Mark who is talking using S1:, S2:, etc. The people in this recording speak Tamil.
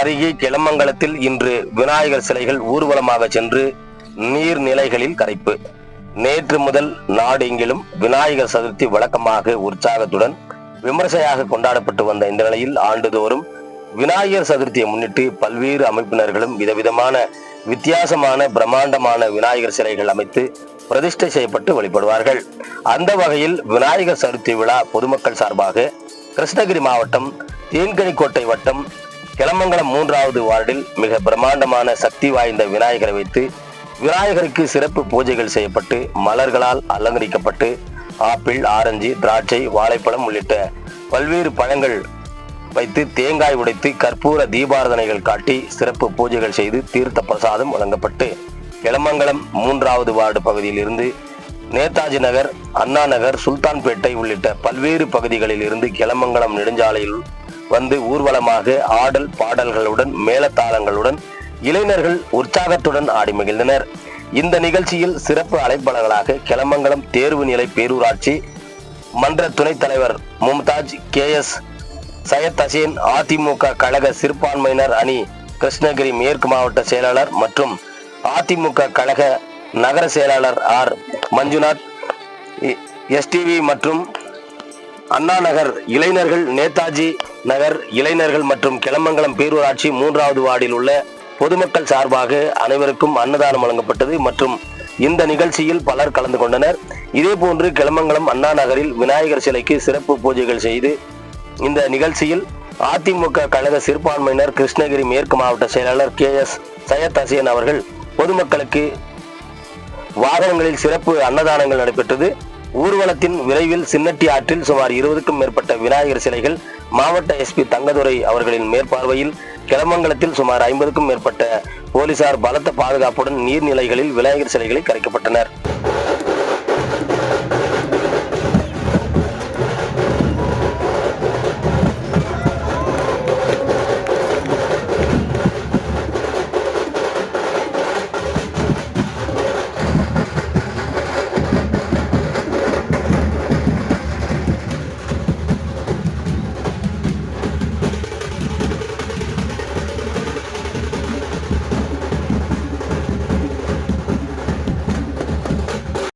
S1: அருகே கிளமங்கலத்தில் இன்று விநாயகர் சிலைகள் ஊர்வலமாக சென்று நீர்நிலைகளில் கரைப்பு. நேற்று முதல் நாடெங்கிலும் விநாயகர் சதுர்த்தி வழக்கமாக உற்சாகத்துடன் விமர்சையாக கொண்டாடப்பட்டு வந்த இந்த நிலையில் ஆண்டுதோறும் விநாயகர் சதுர்த்தியை முன்னிட்டு பல்வேறு அமைப்பினர்களும் விதவிதமான வித்தியாசமான பிரம்மாண்டமான விநாயகர் சிலைகள் அமைத்து பிரதிஷ்டை செய்யப்பட்டு வழிபடுவார்கள் அந்த வகையில் விநாயகர் சதுர்த்தி விழா பொதுமக்கள் சார்பாக கிருஷ்ணகிரி மாவட்டம் தேன்கனிக்கோட்டை வட்டம் கிளமங்கலம் மூன்றாவது வார்டில் மிக பிரம்மாண்டமான சக்தி வாய்ந்த விநாயகரை வைத்து விநாயகருக்கு சிறப்பு பூஜைகள் செய்யப்பட்டு மலர்களால் அலங்கரிக்கப்பட்டு ஆப்பிள் ஆரஞ்சு திராட்சை வாழைப்பழம் உள்ளிட்ட பல்வேறு பழங்கள் வைத்து தேங்காய் உடைத்து கற்பூர தீபாரதனைகள் காட்டி சிறப்பு பூஜைகள் செய்து தீர்த்த பிரசாதம் வழங்கப்பட்டு கிளமங்கலம் மூன்றாவது வார்டு பகுதியில் இருந்து நேதாஜி நகர் அண்ணா நகர் சுல்தான்பேட்டை உள்ளிட்ட பல்வேறு பகுதிகளில் இருந்து கிளமங்கலம் நெடுஞ்சாலையில் வந்து ஊர்வலமாக ஆடல் பாடல்களுடன் மேலத்தாளங்களுடன் இளைஞர்கள் உற்சாகத்துடன் ஆடி மகிழ்ந்தனர். இந்த நிகழ்ச்சியில் சிறப்பு அழைப்பாளர்களாக கிளமங்கலம் தேர்வு நிலை பேரூராட்சி மன்ற துணைத் தலைவர் மும்தாஜ் கே எஸ் சையத் ஹசேன் அதிமுக கழக சிறுபான்மையினர் அணி கிருஷ்ணகிரி மேற்கு மாவட்ட செயலாளர் மற்றும் அதிமுக கழக நகர செயலாளர் ஆர். மஞ்சுநாத் எஸ்டிவி மற்றும் அண்ணா நகர் இளைஞர்கள் நேதாஜி நகர் இளைஞர்கள் மற்றும் கிளமங்கலம் பேரூராட்சி மூன்றாவது வார்டில் உள்ள பொதுமக்கள் சார்பாக அனைவருக்கும் அன்னதானம் வழங்கப்பட்டது மற்றும் இந்த நிகழ்ச்சியில் பலர் கலந்து கொண்டனர். இதேபோன்று கிளமங்கலம் அண்ணா நகரில் விநாயகர் சிலைக்கு சிறப்பு பூஜைகள் செய்து இந்த நிகழ்ச்சியில் அதிமுக கழக சிறுபான்மையினர் கிருஷ்ணகிரி மேற்கு மாவட்ட செயலாளர் கே எஸ் சையத் ஹசேன் அவர்கள் பொதுமக்களுக்கு வாகனங்களில் சிறப்பு அன்னதானங்கள் நடைபெற்றது. ஊர்வலத்தின் விரைவில் சின்னட்டி ஆற்றில் சுமார் இருபதுக்கும் மேற்பட்ட விநாயகர் சிலைகள் மாவட்ட எஸ்பி தங்கதுரை அவர்களின் மேற்பார்வையில் கிளமங்கலத்தில் சுமார் ஐம்பதுக்கும் மேற்பட்ட போலீசார் பலத்த பாதுகாப்புடன் நீர்நிலைகளில் விநாயகர் சிலைகளை கரைக்கப்பட்டனர்.